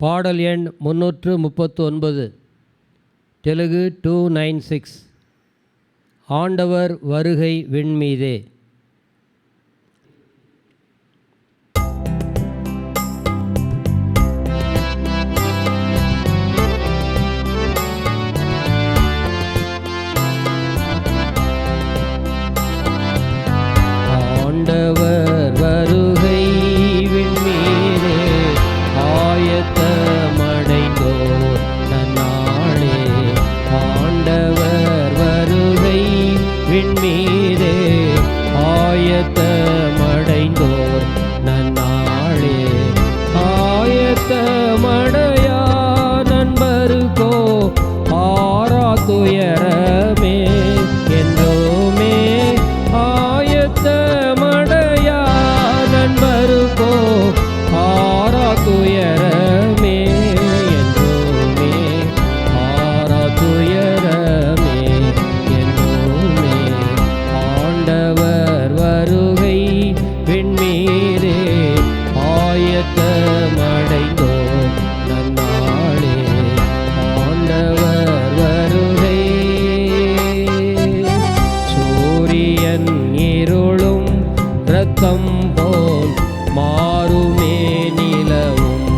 பாடல் எண் முன்னூற்று முப்பத்து ஒன்பது தெலுங்கு டூ நைன் சிக்ஸ் ஆண்டவர் வருகை விண்மீதே. ஆண்டவர் வருகை விண்மீரே ஆயத்தமடைந்தோ நன்னாளே. ஆண்டவர் வருகை. சூரியன் இருளும் இரத்தம் போல் மாறுமே நிலவும்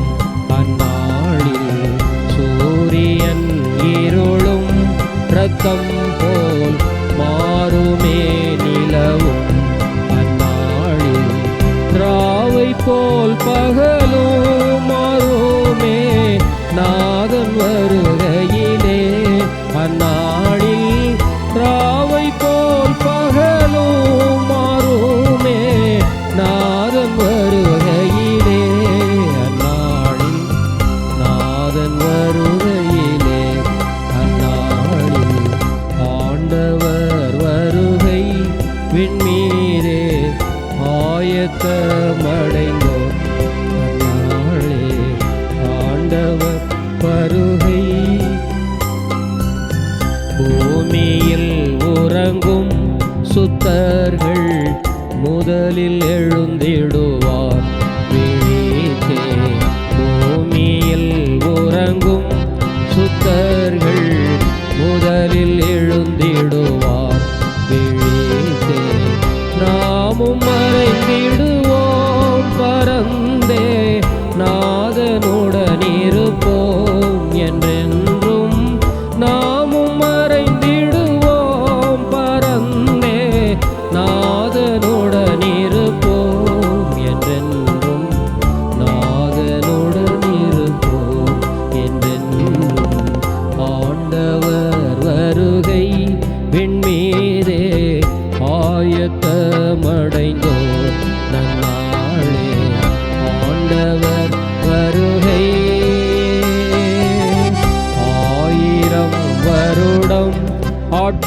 அந்நாளில் சூரியன் இருளும் இரத்தம் மாலை போல் பகலும் மாறுமே. நாதன் வருகையிலே அண்ணா சுத்தர்கள் முதலில் எழுந்திடுவார்.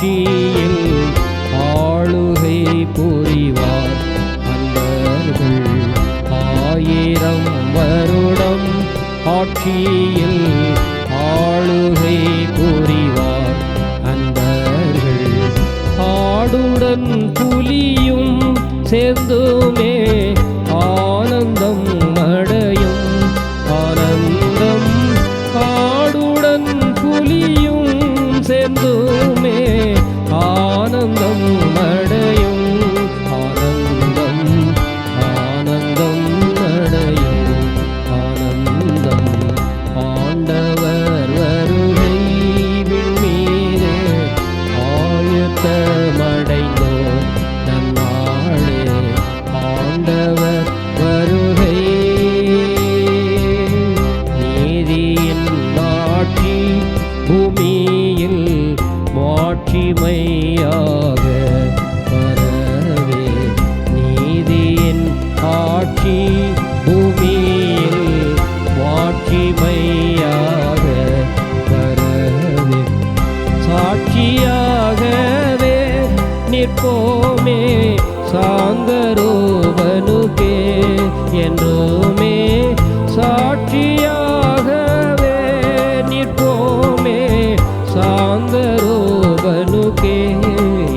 ஆட்சியில் ஆளுகை புரிவார் அன்பர்கள். ஆயிரம் வருடம் ஆட்சியில் ஆளுகை புரிவார் அன்பர்கள். ஆடுடன் புலியும் சேர்ந்துமே என்றோமே சாந்தரூபனுக்கே என்றோமே சாட்சியாகவே நிற்போமே சாந்தரூபனுக்கே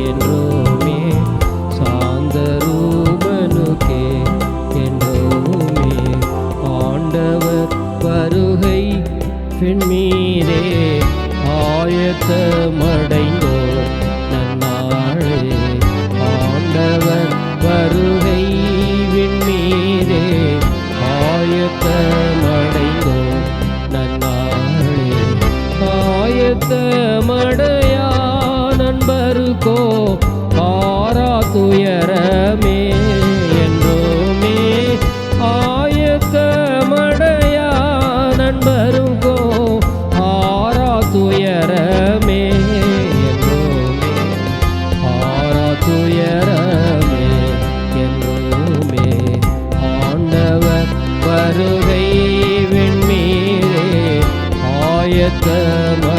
என்றோமே சாந்தரூபனுக்கே என்றோமே ஆண்டவர் வருகை பெண்மீரே ஆயத்தமடை துயரமே என்னுமே ஆண்டவர் வருகை வெண்மீரே ஆயத்தமா